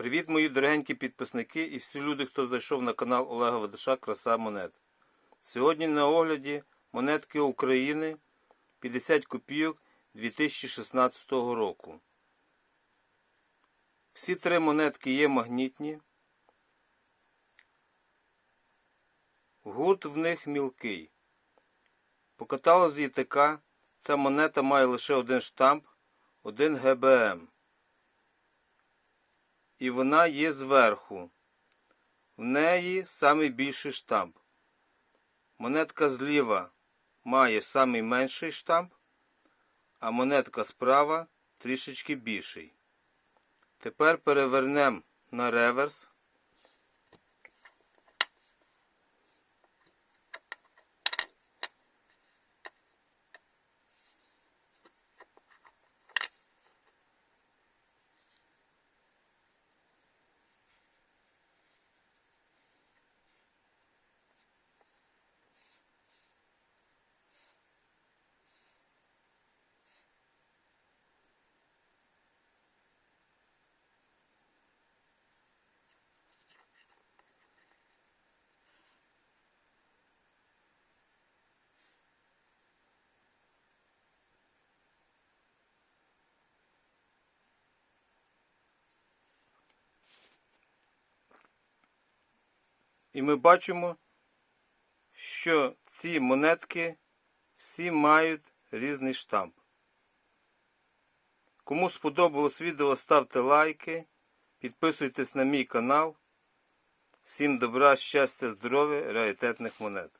Привіт, мої дорогенькі підписники і всі люди, хто зайшов на канал Олега Ведиша Краса Монет. Сьогодні на огляді монетки України 50 копійок 2016 року. Всі три монетки є магнітні. Гурт в них мілкий. По каталозі ТК ця монета має лише один штамп, один ГБМ. І вона є зверху. В неї самий більший штамп. Монетка зліва має самий менший штамп, а монетка справа трішечки більший. Тепер перевернемо на реверс. І ми бачимо, що ці монетки всі мають різний штамп. Кому сподобалось відео, ставте лайки, підписуйтесь на мій канал. Всім добра, щастя, здоров'я, раритетних монет.